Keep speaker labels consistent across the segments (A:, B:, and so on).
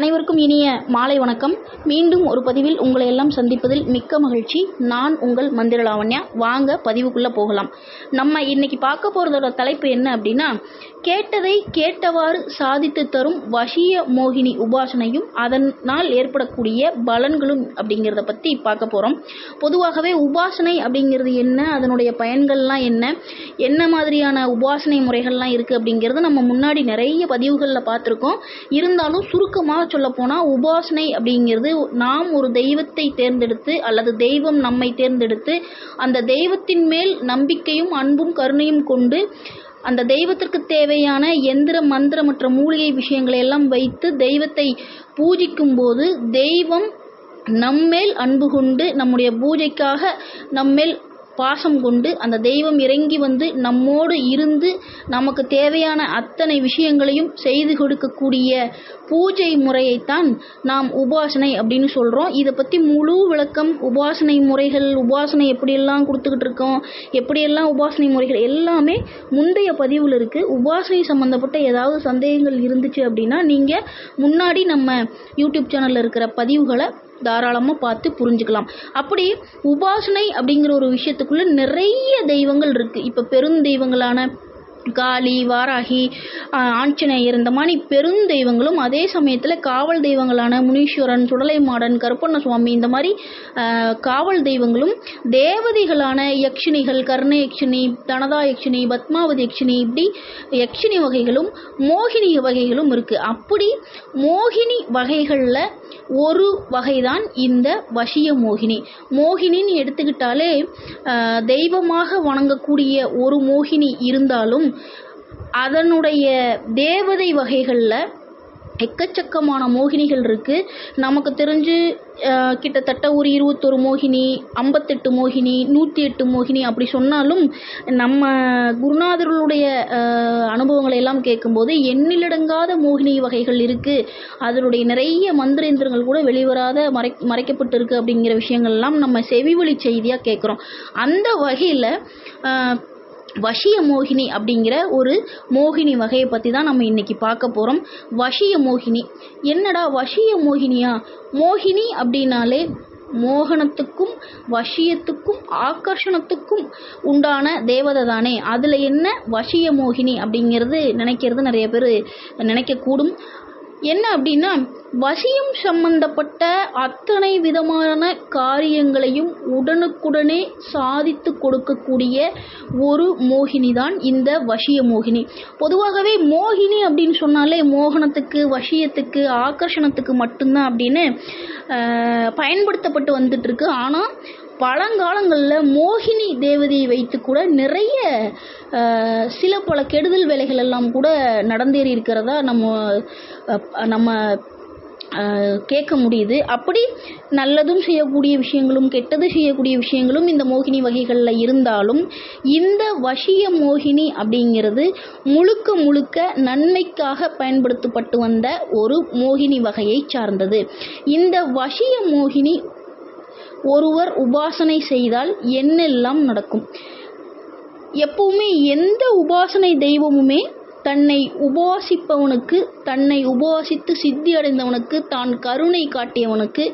A: அனைவருக்கும் இனிய மாலை வணக்கம். மீண்டும் ஒரு பதிவில் உங்களை எல்லாம் சந்திப்பதில் மிக்க மகிழ்ச்சி. நான் உங்கள் மந்திர லாவண்யா. வாங்க பதிவுக்குள்ளே போகலாம். நம்ம இன்னைக்கு பார்க்க போகிறதோட தலைப்பு என்ன அப்படின்னா கேட்டதை கேட்டவாறு சாதித்து தரும் வசிய மோகினி உபாசனையும் அதனால் ஏற்படக்கூடிய பலன்களும் அப்படிங்கிறத பற்றி பார்க்க போகிறோம் பொதுவாகவே உபாசனை அப்படிங்கிறது என்ன? அதனுடைய பயன்கள்லாம் என்ன? என்ன மாதிரியான உபாசனை முறைகள்லாம் இருக்குது அப்படிங்கிறது நம்ம முன்னாடி நிறைய பதிவுகளில் பார்த்துருக்கோம். இருந்தாலும் சுருக்கமாக சொல்லப்போனால் உபாசனை அப்படிங்கிறது நாம் ஒரு தெய்வத்தை தேர்ந்தெடுத்து அல்லது தெய்வம் நம்மை தேர்ந்தெடுத்து அந்த தெய்வத்தின் மேல் நம்பிக்கையும் அன்பும் கருணையும் கொண்டு அந்த தெய்வத்திற்கு தேவையான எந்திர மந்திர மற்ற மூலிகை விஷயங்களை எல்லாம் வைத்து தெய்வத்தை பூஜிக்கும் போது தெய்வம் நம்மேல் அன்பு கொண்டு நம்முடைய பூஜைக்காக நம்மேல் பாசம் கொண்டு அந்த தெய்வம் இறங்கி வந்து நம்மோடு இருந்து நமக்கு தேவையான அத்தனை விஷயங்களையும் செய்து கொடுக்கக்கூடிய பூஜை முறையைத்தான் நாம் உபாசனை அப்படின்னு சொல்கிறோம் இதை பற்றி முழு விளக்கம் உபாசனை முறைகள் உபாசனை எப்படியெல்லாம் கொடுத்துக்கிட்டு இருக்கோம் எப்படியெல்லாம் உபாசனை முறைகள் எல்லாமே முந்தைய பதிவில் இருக்குது உபாசனை சம்மந்தப்பட்ட ஏதாவது சந்தேகங்கள் இருந்துச்சு அப்படின்னா நீங்கள் முன்னாடி நம்ம யூடியூப் சேனலில் இருக்கிற பதிவுகளை தாராளமாக பார்த்து புரிஞ்சுக்கலாம். அப்படி உபாசனை அப்படிங்கிற ஒரு விஷயத்துக்குள்ளே நிறைய தெய்வங்கள் இருக்குது இப்போ பெருந்தெய்வங்களான காளி வாராகி ஆஞ்சநேயர் இந்த மாதிரி பெருந்தெய்வங்களும் அதே சமயத்தில் காவல் தெய்வங்களான முனீஸ்வரன் சுடலைமாடன் கருப்பண்ண சுவாமி இந்த மாதிரி காவல் தெய்வங்களும் தேவதைகளான யக்ஷினிகள் கர்ண யக்ஷினி தனதா யக்ஷினி பத்மாவதி யக்ஷினி இப்படி யக்ஷினி வகைகளும் மோகினி வகைகளும் இருக்குது அப்படி மோகினி வகைகளில் ஒரு வகைதான் இந்த வசிய மோகினி. மோகினின்னு எடுத்துக்கிட்டாலே தெய்வமாக வணங்கக்கூடிய ஒரு மோகினி இருந்தாலும் அதனுடைய தேவதை வகைகளில் எக்கச்சக்கமான மோகினிகள் இருக்குது நமக்கு தெரிஞ்சு கிட்டத்தட்ட ஒரு இருபத்தொரு மோகினி ஐம்பத்தெட்டு மோகினி நூற்றி எட்டு மோகினி அப்படி சொன்னாலும் நம்ம குருநாதர்களுடைய அனுபவங்களை எல்லாம் கேட்கும்போது எண்ணிலடங்காத மோகினி வகைகள் இருக்குது அதனுடைய நிறைய மந்திரேந்திரங்கள் கூட வெளிவராத மறை மறைக்கப்பட்டிருக்கு அப்படிங்கிற விஷயங்கள்லாம் நம்ம செவிவழி செய்தியாக கேட்குறோம். அந்த வகையில் வசிய மோகினி அப்படிங்கிற ஒரு மோகினி வகையை பற்றி தான் நம்ம இன்றைக்கி பார்க்க போகிறோம் வசிய மோகினி. என்னடா வசிய மோகினியா? மோகினி அப்படின்னாலே மோகனத்துக்கும் வசியத்துக்கும் ஆக்கர்ஷணத்துக்கும் உண்டான தேவதை தானே. அதில் என்ன வசிய மோகினி அப்படிங்கிறது நினைக்கிறது நிறைய பேர் நினைக்கக்கூடும். என்ன அப்படின்னா வசியம் சம்பந்தப்பட்ட அத்தனை விதமான காரியங்களையும் உடனுக்குடனே சாதித்து கொடுக்கக்கூடிய ஒரு மோகினி தான் இந்த வசிய மோகினி. பொதுவாகவே மோகினி அப்படின்னு சொன்னாலே மோகனத்துக்கு வசியத்துக்கு ஆக்கர்ஷணத்துக்கு மட்டும்தான் அப்படின்னு பயன்படுத்தப்பட்டு வந்துட்டு இருக்கு. ஆனால் பழங்காலங்களில் மோகினி தேவதையை வைத்து கூட நிறைய சில பல கெடுதல் வேலைகள் எல்லாம் கூட நடந்தேறி இருக்கிறதா நம்ம நம்ம கேட்க முடியுது. அப்படி நல்லதும் செய்யக்கூடிய விஷயங்களும் கெட்டது செய்யக்கூடிய விஷயங்களும் இந்த மோகினி வகைகளில் இருந்தாலும் இந்த வசிய மோகினி அப்படிங்கிறது முழுக்க முழுக்க நன்மைக்காக பயன்படுத்தப்பட்டு வந்த ஒரு மோகினி வகையை சார்ந்தது. இந்த வசிய மோகினி ஒருவர் உபாசனை செய்தால் என்னெல்லாம் நடக்கும்? எப்பவுமே எந்த உபாசனை தெய்வமுமே தன்னை உபாசிப்பவனுக்கு தன்னை உபவாசித்து சித்தி அடைந்தவனுக்கு தான் கருணை காட்டியவனுக்கு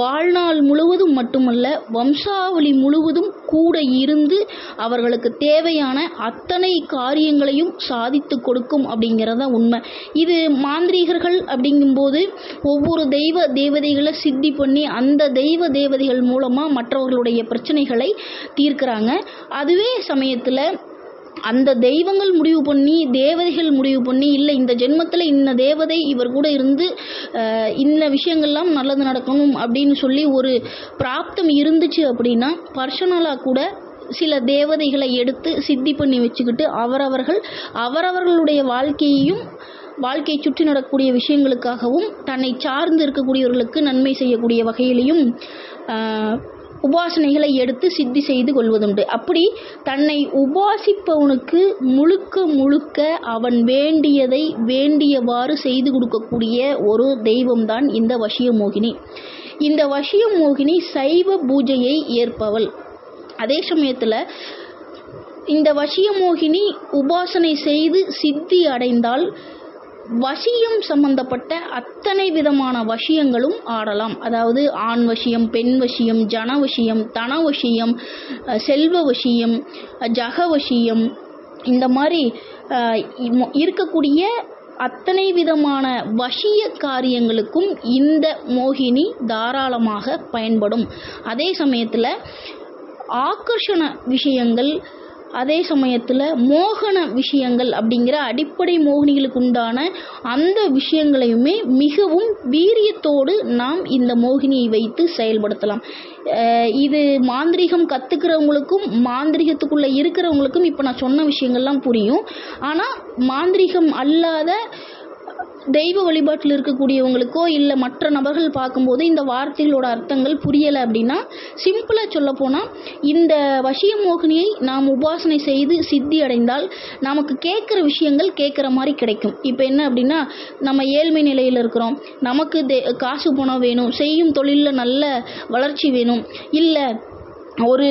A: வாழ்நாள் முழுவதும் மட்டுமல்ல வம்சாவளி முழுவதும் கூட இருந்து அவர்களுக்கு தேவையான அத்தனை காரியங்களையும் சாதித்து கொடுக்கும் அப்படிங்கிறத உண்மை. இது மாந்திரீகர்கள் அப்படிங்கும்போது ஒவ்வொரு தெய்வ தேவதைகளை சித்தி பண்ணி அந்த தெய்வ தேவதைகள் மூலமாக மற்றவர்களுடைய பிரச்சனைகளை தீர்க்கிறாங்க. அதுவே சமயத்தில் அந்த தெய்வங்கள் முடிவு பண்ணி தேவதைகள் முடிவு பண்ணி இல்லை இந்த ஜென்மத்தில் இந்த தேவதை இவர் கூட இருந்து இந்த விஷயங்கள்லாம் நல்லது நடக்கணும் அப்படின்னு சொல்லி ஒரு பிராப்தம் இருந்துச்சு அப்படின்னா பர்சனலாக கூட சில தேவதைகளை எடுத்து சித்தி பண்ணி வச்சுக்கிட்டு அவரவர்கள் அவரவர்களுடைய வாழ்க்கையையும் வாழ்க்கையை சுற்றி நடக்கக்கூடிய விஷயங்களுக்காகவும் தன்னை சார்ந்து இருக்கக்கூடியவர்களுக்கு நன்மை செய்யக்கூடிய வகையிலையும் உபாசனைகளை எடுத்து சித்தி செய்து கொள்வதுண்டு. அப்படி தன்னை உபாசிப்பவனுக்கு முழுக்க முழுக்க அவன் வேண்டியதை வேண்டியவாறு செய்து கொடுக்கக்கூடிய ஒரு தெய்வம்தான் இந்த வசியமோகினி. இந்த வசியமோகினி சைவ பூஜையை ஏற்பவள். அதே சமயத்தில் இந்த வசியமோகினி உபாசனை செய்து சித்தி அடைந்தால் வசியம் சம்பந்தப்பட்ட அத்தனை விதமான வசியங்களும் ஆடலாம். அதாவது ஆண் வசியம் பெண் வசியம் ஜன வசியம் தன வசியம் செல்வ வசியம் ஜக வசியம். இந்த மாதிரி இருக்கக்கூடிய அத்தனை விதமான வசிய காரியங்களுக்கும் இந்த மோகினி தாராளமாக பயன்படும். அதே சமயத்தில் ஆக்கர்ஷண விஷயங்கள் அதே சமயத்தில் மோகன விஷயங்கள் அப்படிங்கிற அடிப்படை மோகினிகளுக்கு உண்டான அந்த விஷயங்களையுமே மிகவும் வீரியத்தோடு நாம் இந்த மோகினியை வைத்து செயல்படுத்தலாம். இது மாந்திரீகம் கற்றுக்கிறவங்களுக்கும் மாந்திரீகத்துக்குள்ளே இருக்கிறவங்களுக்கும் இப்போ நான் சொன்ன விஷயங்கள்லாம் புரியும். ஆனால் மாந்திரீகம் அல்லாத தெய்வ வழிபாட்டில் இருக்கக்கூடியவங்களுக்கோ இல்லை மற்ற நபர்கள் பார்க்கும்போது இந்த வார்த்தைகளோட அர்த்தங்கள் புரியலை அப்படின்னா சிம்பிளாக சொல்லப்போனால் இந்த வசிய மோகினியை நாம் உபாசனை செய்து சித்தி அடைந்தால் நமக்கு கேட்குற விஷயங்கள் கேட்குற மாதிரி கிடைக்கும். இப்போ என்ன அப்படின்னா நம்ம ஏழ்மை நிலையில் இருக்கிறோம். நமக்கு தே காசு பணம் வேணும். செய்யும் தொழிலில் நல்ல வளர்ச்சி வேணும். இல்லை ஒரு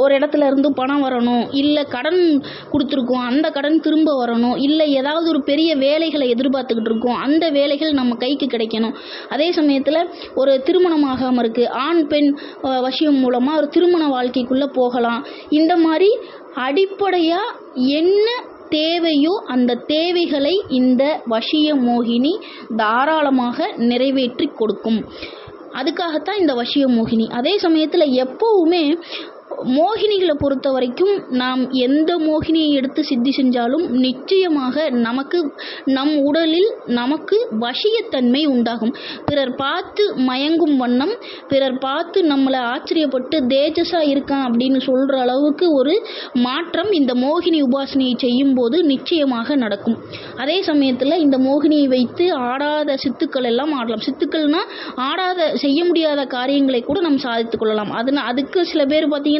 A: ஒரு இடத்துல இருந்து பணம் வரணும் இல்லை கடன் கொடுத்துருக்கோம் அந்த கடன் திரும்ப வரணும் இல்லை ஏதாவது ஒரு பெரிய வேலைகளை எதிர்பார்த்துக்கிட்டு இருக்கோம் அந்த வேலைகள் நம்ம கைக்கு கிடைக்கணும். அதே சமயத்தில் ஒரு திருமணம் ஆகாமல் இருக்குது ஆண் பெண் வசியம் மூலமாக ஒரு திருமண வாழ்க்கைக்குள்ளே போகலாம். இந்த மாதிரி அடிப்படையாக என்ன தேவையோ அந்த தேவைகளை இந்த வசிய மோகினி தாராளமாக நிறைவேற்றி கொடுக்கும். அதுக்காகத்தான் இந்த வசிய மோகினி அதே சமயத்தில் எப்போவுமே மோகினிகளை பொறுத்த வரைக்கும் நாம் எந்த மோகினியை எடுத்து சித்தி செஞ்சாலும் நிச்சயமாக நமக்கு நம் உடலில் நமக்கு வசியத்தன்மை உண்டாகும். பிறர் பார்த்து மயங்கும் வண்ணம் பிறர் பார்த்து நம்மளை ஆச்சரியப்பட்டு தேஜஸாக இருக்கான் அப்படின்னு சொல்கிற அளவுக்கு ஒரு மாற்றம் இந்த மோகினி உபாசனையை செய்யும்போது நிச்சயமாக நடக்கும். அதே சமயத்தில் இந்த மோகினியை வைத்து ஆடாத சித்துக்கள் எல்லாம் ஆடலாம். சித்துக்கள்னால் ஆடாத செய்ய முடியாத காரியங்களை கூட நம்ம சாதித்துக் கொள்ளலாம். அதுனா அதுக்கு சில பேர் பார்த்தீங்கன்னா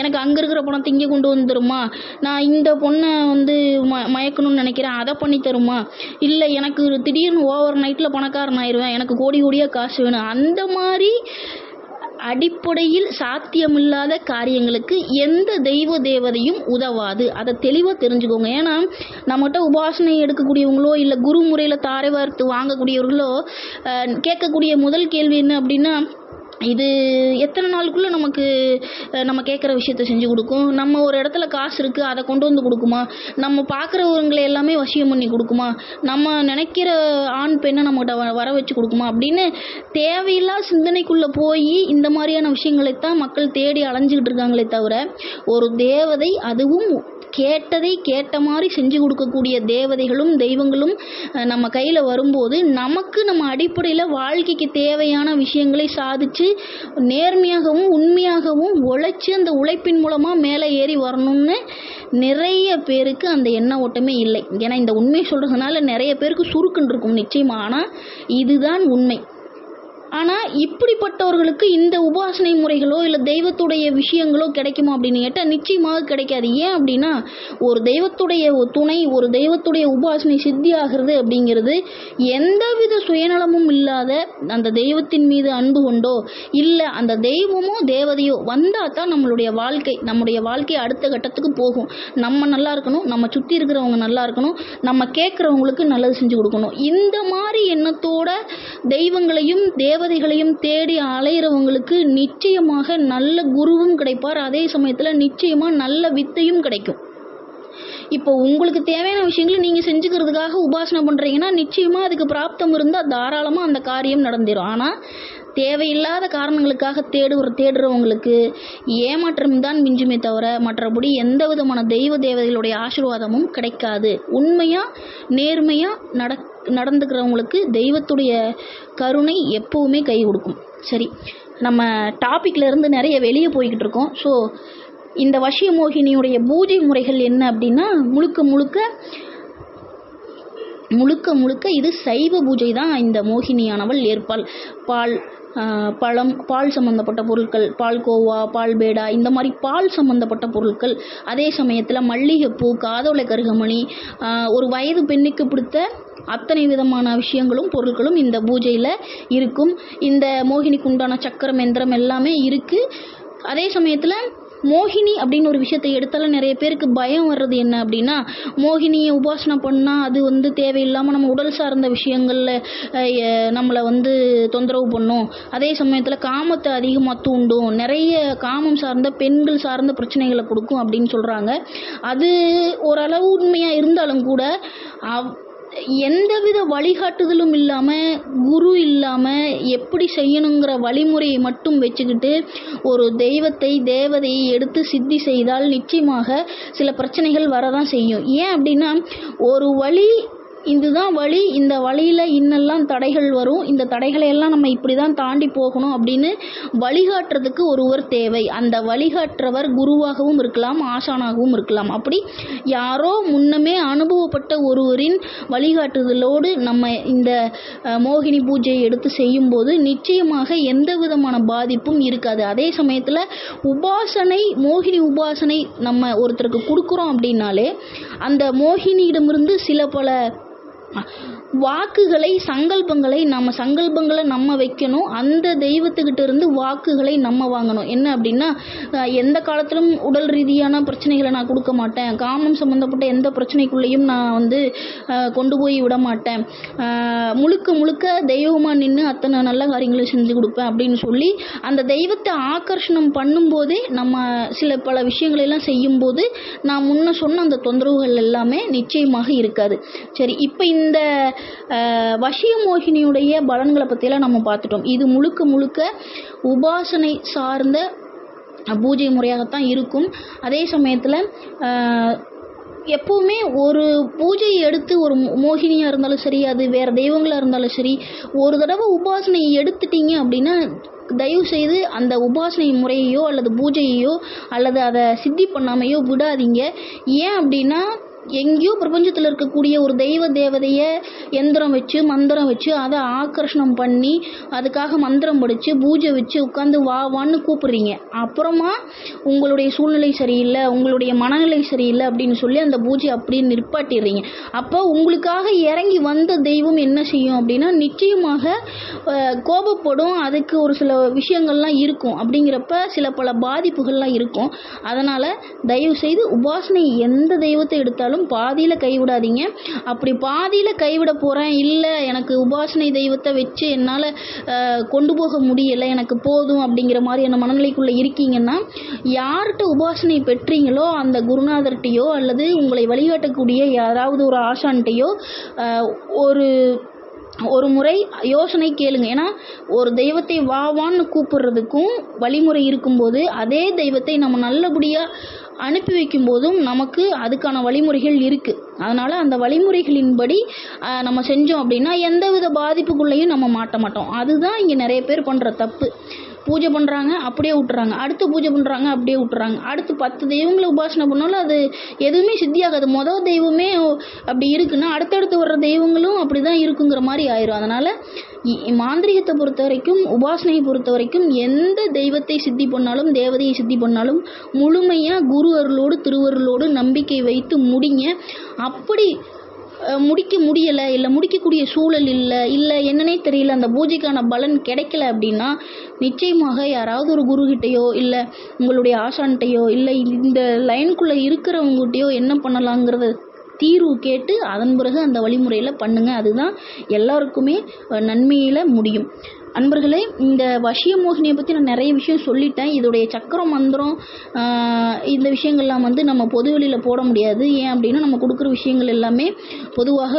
A: எனக்கு அங்கே இருக்கிற பணத்தை இங்கே கொண்டு வந்து தருமா? நான் இந்த பொண்ணை வந்து ம மயக்கணும்னு நினைக்கிறேன். அதை பண்ணி தருமா? இல்லை எனக்கு திடீர்னு ஓவர் நைட்டில் பணக்காரன் ஆயிடுவேன். எனக்கு கோடி கோடியாக காசு வேணும். அந்த மாதிரி அடிப்படையில் சாத்தியமில்லாத காரியங்களுக்கு எந்த தெய்வ தேவதையும் உதவாது. அதை தெளிவாக தெரிஞ்சுக்கோங்க. ஏன்னா நம்மகிட்ட உபாசனை எடுக்கக்கூடியவங்களோ இல்லை குரு முறையில் தாரை வார்த்து வாங்கக்கூடியவர்களோ கேட்கக்கூடிய முதல் கேள்வி என்ன அப்படின்னா இது எத்தனை நாளுக்குள்ளே நமக்கு நம்ம கேட்குற விஷயத்த செஞ்சு கொடுக்கும்? நம்ம ஒரு இடத்துல காசு இருக்குது அதை கொண்டு வந்து கொடுக்குமா? நம்ம பார்க்குறவங்களை எல்லாமே வசியம் பண்ணி கொடுக்குமா? நம்ம நினைக்கிற ஆண் பெண்ணை நம்மகிட்ட வ வர வச்சு கொடுக்குமா? அப்படின்னு தேவையில்லா சிந்தனைக்குள்ளே போய் இந்த மாதிரியான விஷயங்களை தான் மக்கள் தேடி அலைஞ்சிக்கிட்டு இருக்காங்களே தவிர ஒரு தேவதை அதுவும் கேட்டதை கேட்ட மாதிரி செஞ்சு கொடுக்கக்கூடிய தேவதைகளும் தெய்வங்களும் நம்ம கையில் வரும்போது நமக்கு நம்ம அடிப்படையில் வாழ்க்கைக்கு தேவையான விஷயங்களை சாதிச்சு நேர்மையாகவும் உண்மையாகவும் உழைச்சி அந்த உழைப்பின் மூலமாக மேலே ஏறி வரணும்னு நிறைய பேருக்கு அந்த எண்ண ஓட்டமே இல்லை. ஏன்னா இந்த உண்மையை சொல்கிறதுனால நிறைய பேருக்கு சுருக்குன்னு இருக்கும் நிச்சயமாக ஆனால் இதுதான் உண்மை. ஆனால் இப்படிப்பட்டவர்களுக்கு இந்த உபாசனை முறைகளோ இல்லை தெய்வத்துடைய விஷயங்களோ கிடைக்குமா அப்படின்னு கேட்டால் நிச்சயமாக கிடைக்காது. ஏன் அப்படின்னா ஒரு தெய்வத்துடைய துணை ஒரு தெய்வத்துடைய உபாசனை சித்தி ஆகிறது அப்படிங்கிறது எந்தவித சுயநலமும் இல்லாத அந்த தெய்வத்தின் மீது அன்பு கொண்டோ இல்லை அந்த தெய்வமோ தேவதையோ வந்தால் தான் நம்மளுடைய வாழ்க்கை நம்முடைய வாழ்க்கை அடுத்த கட்டத்துக்கு போகும். நம்ம நல்லா இருக்கணும் நம்ம சுற்றி இருக்கிறவங்க நல்லா இருக்கணும் நம்ம கேட்குறவங்களுக்கு நல்லது செஞ்சு கொடுக்கணும். இந்த மாதிரி எண்ணத்தோட தெய்வங்களையும் தேவ தேவதைகளையும் தேடி அலையிறவங்களுக்கு நிச்சயமாக நல்ல குருவும் கிடைப்பார். அதே சமயத்தில் நிச்சயமாக நல்ல வித்தையும் கிடைக்கும். இப்போ உங்களுக்கு தேவையான விஷயங்களை நீங்கள் செஞ்சுக்கிறதுக்காக உபாசனை பண்ணுறீங்கன்னா நிச்சயமாக அதுக்கு பிராப்தம் இருந்தால் தாராளமாக அந்த காரியம் நடந்துடும் ஆனால் தேவையில்லாத காரணங்களுக்காக தேடுகிற தேடுறவங்களுக்கு ஏமாற்றம் தான் மிஞ்சுமே தவிர மற்றபடி எந்த விதமான தெய்வ தேவதைகளுடைய ஆசீர்வாதமும் கிடைக்காது. உண்மையாக நேர்மையாக நட நடந்துக்கிறவங்களுக்கு தெய்வத்துடைய கருணை எப்பவுமே கை கொடுக்கும். சரி நம்ம டாபிக்ல இருந்து நிறைய வெளியே போய்கிட்டு இருக்கோம். ஸோ இந்த வசிய மோகினியுடைய பூஜை முறைகள் என்ன அப்படின்னா முழுக்க முழுக்க முழுக்க முழுக்க இது சைவ பூஜை தான் இந்த மோகினியானவள் ஏற்பாள். பால் பழம் பால் சம்மந்தப்பட்ட பொருட்கள் பால் கோவா பால் பேடா இந்த மாதிரி பால் சம்மந்தப்பட்ட பொருட்கள். அதே சமயத்தில் மல்லிகைப்பூ காதோலை கருகமணி ஒரு வயது பெண்ணுக்கு பிடித்த அத்தனை விதமான விஷயங்களும் பொருட்களும் இந்த பூஜையில் இருக்கும். இந்த மோகினிக்கு உண்டான சக்கரம் எந்திரம் எல்லாமே இருக்குது அதே சமயத்தில் மோகினி அப்படின்னு ஒரு விஷயத்தை எடுத்தாலும் நிறைய பேருக்கு பயம் வர்றது என்ன அப்படின்னா மோகினியை உபாசனை பண்ணால் அது வந்து தேவையில்லாமல் நம்ம உடல் சார்ந்த விஷயங்களில் நம்மளை வந்து தொந்தரவு பண்ணும். அதே சமயத்தில் காமத்தை அதிகமாக தூண்டும். நிறைய காமம் சார்ந்த பெண்கள் சார்ந்த பிரச்சனைகளை கொடுக்கும் அப்படின்னு சொல்கிறாங்க அது ஓரளவு உண்மையாக இருந்தாலும் கூட அவ் எந்தவித வழிகாட்டுதலும் இல்லாமல் குரு இல்லாமல் எப்படி செய்யணுங்கிற வழிமுறையை மட்டும் வச்சுக்கிட்டு ஒரு தெய்வத்தை தேவதையை எடுத்து சித்தி செய்தால் நிச்சயமாக சில பிரச்சனைகள் வரதான் செய்யும். ஏன் அப்படின்னா ஒரு வழி இதுதான் வழி. இந்த வழியில் இன்னெல்லாம் தடைகள் வரும். இந்த தடைகளை எல்லாம் நம்ம இப்படி தான் தாண்டி போகணும் அப்படின்னு வழிகாட்டுறதுக்கு ஒருவர் தேவை. அந்த வழிகாட்டுறவர் குருவாகவும் இருக்கலாம் ஆசானாகவும் இருக்கலாம். அப்படி யாரோ முன்னமே அனுபவப்பட்ட ஒருவரின் வழிகாட்டுதலோடு நம்ம இந்த மோகினி பூஜையை எடுத்து செய்யும்போது நிச்சயமாக எந்த விதமான பாதிப்பும் இருக்காது. அதே சமயத்தில் உபாசனை மோகினி உபாசனை நம்ம ஒருத்தருக்கு கொடுக்குறோம் அப்படின்னாலே அந்த மோகினியிடமிருந்து சில பல வாக்குகளை சங்கல்பங்களை நம்ம சங்கல்பங்களை நம்ம வைக்கணும். அந்த தெய்வத்துக்கிட்ட இருந்து வாக்குகளை நம்ம வாங்கணும். என்ன அப்படின்னா எந்த காலத்திலும் உடல் ரீதியான பிரச்சனைகளை நான் கொடுக்க மாட்டேன். காமம் சம்மந்தப்பட்ட எந்த பிரச்சனைக்குள்ளேயும் நான் வந்து கொண்டு போய் விட மாட்டேன். முழுக்க முழுக்க தெய்வமாக நின்று அத்தனை நல்ல காரியங்களை செஞ்சு கொடுப்பேன் அப்படின்னு சொல்லி அந்த தெய்வத்தை ஆகர்ஷணம் பண்ணும்போதே நம்ம சில பல விஷயங்களெல்லாம் செய்யும்போது நான் முன்ன சொன்ன அந்த தொந்தரவுகள் எல்லாமே நிச்சயமாக இருக்காது. சரி இப்போ இந்த இந்த வசிய மோகினியுடைய பலன்களை பற்றியெல்லாம் நம்ம பார்த்துட்டோம். இது முழுக்க முழுக்க உபாசனை சார்ந்த பூஜை முறையாகத்தான் இருக்கும். அதே சமயத்தில் எப்போவுமே ஒரு பூஜையை எடுத்து ஒரு மோகினியாக இருந்தாலும் சரி அது வேறு தெய்வங்களாக இருந்தாலும் சரி ஒரு தடவை உபாசனை எடுத்துட்டீங்க அப்படின்னா தயவு செய்து அந்த உபாசனை முறையையோ அல்லது பூஜையையோ அல்லது அதை சித்தி பண்ணாமையோ விடாதீங்க. ஏன் அப்படின்னா எங்கேயோ பிரபஞ்சத்தில் இருக்கக்கூடிய ஒரு தெய்வ தேவதையை எந்திரம் வச்சு மந்திரம் வச்சு அதை ஆக்கர்ஷணம் பண்ணி அதுக்காக மந்திரம் படித்து பூஜை வச்சு உட்காந்து வா வான்னு கூப்பிடுறீங்க. அப்புறமா உங்களுடைய சூழ்நிலை சரியில்லை உங்களுடைய மனநிலை சரியில்லை அப்படின்னு சொல்லி அந்த பூஜை அப்படியே நிற்பாட்டிடுறீங்க அப்போ உங்களுக்காக இறங்கி வந்த தெய்வம் என்ன செய்யும் அப்படின்னா நிச்சயமாக கோபப்படும் அதுக்கு ஒரு சில விஷயங்கள்லாம் இருக்கும். அப்படிங்கிறப்ப சில பல பாதிப்புகள்லாம் இருக்கும். அதனால் தயவு செய்து உபாசனை எந்த தெய்வத்தை எடுத்தாலும் பாதியில் கைவிடாதீங்க. அப்படி பாதியில் கைவிட போகிறேன் இல்லை எனக்கு உபாசனை தெய்வத்தை வச்சு என்னால் கொண்டு போக முடியலை எனக்கு போதும் அப்படிங்கிற மாதிரியான மனநிலைக்குள்ளே இருக்கீங்கன்னா யார்கிட்ட உபாசனை பெற்றீங்களோ அந்த குருநாதர்கிட்டையோ அல்லது உங்களை வழிகாட்டக்கூடிய யாராவது ஒரு ஆசான்கிட்டையோ ஒரு ஒரு முறை யோசனை கேளுங்க. ஏன்னா ஒரு தெய்வத்தை வா வான்னு கூப்பிடுறதுக்கும் வழிமுறை இருக்கும்போது அதே தெய்வத்தை நம்ம நல்லபடியாக அனுப்பி வைக்கும்போதும் நமக்கு அதுக்கான வழிமுறைகள் இருக்குது அதனால் அந்த வழிமுறைகளின்படி நம்ம செஞ்சோம் அப்படின்னா எந்தவித பாதிப்புக்குள்ளேயும் நம்ம மாட்ட மாட்டோம். அதுதான் இங்கே நிறைய பேர் பண்ணுற தப்பு. பூஜை பண்ணுறாங்க அப்படியே விட்டுறாங்க. அடுத்து பூஜை பண்ணுறாங்க அப்படியே விட்டுறாங்க. அடுத்து பத்து தெய்வங்களை உபாசனை பண்ணாலும் அது எதுவுமே சித்தியாகாது. மொதல் தெய்வமே அப்படி இருக்குன்னா அடுத்தடுத்து வர்ற தெய்வங்களும் அப்படி தான் இருக்குங்கிற மாதிரி ஆயிரும். அதனால் மாந்திரிகத்தை பொறுத்த வரைக்கும் உபாசனையை பொறுத்த வரைக்கும் எந்த தெய்வத்தை சித்தி பண்ணாலும் தேவதையை சித்தி பண்ணாலும் முழுமையாக குரு அருளோடு திருவருளோடு நம்பிக்கை வைத்து முடிங்க. அப்படி முடிக்க முடியலை இல்லை முடிக்கக்கூடிய சூழல் இல்லை இல்லை என்னன்னே தெரியல அந்த பூஜைக்கான பலன் கிடைக்கல அப்படின்னா நிச்சயமாக யாராவது ஒரு குருகிட்டையோ இல்லை உங்களுடைய ஆசான்கிட்டையோ இல்லை இந்த லைனுக்குள்ளே இருக்கிறவங்ககிட்டயோ என்ன பண்ணலாங்கிறத தீர்வு கேட்டு அதன் பிறகு அந்த வழிமுறையில் பண்ணுங்கள் அதுதான் எல்லாருக்குமே நன்மையில் முடியும். அன்பர்களே இந்த வசிய மோகினியை பற்றி நான் நிறைய விஷயம் சொல்லிட்டேன். இதோடைய சக்கரம் மந்திரம் இந்த விஷயங்கள்லாம் வந்து நம்ம பொது வெளியில் போட முடியாது. ஏன் அப்படின்னா நம்ம கொடுக்குற விஷயங்கள் எல்லாமே பொதுவாக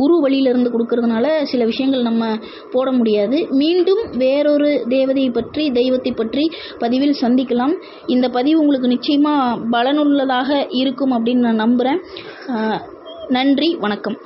A: குரு வழியிலிருந்து கொடுக்கறதுனால சில விஷயங்கள் நம்ம போட முடியாது. மீண்டும் வேறொரு தேவதையை பற்றி தெய்வத்தை பற்றி பதிவில் சந்திக்கலாம். இந்த பதிவு உங்களுக்கு நிச்சயமாக பலனுள்ளதாக இருக்கும் அப்படின்னு நான் நம்புகிறேன் நன்றி வணக்கம்.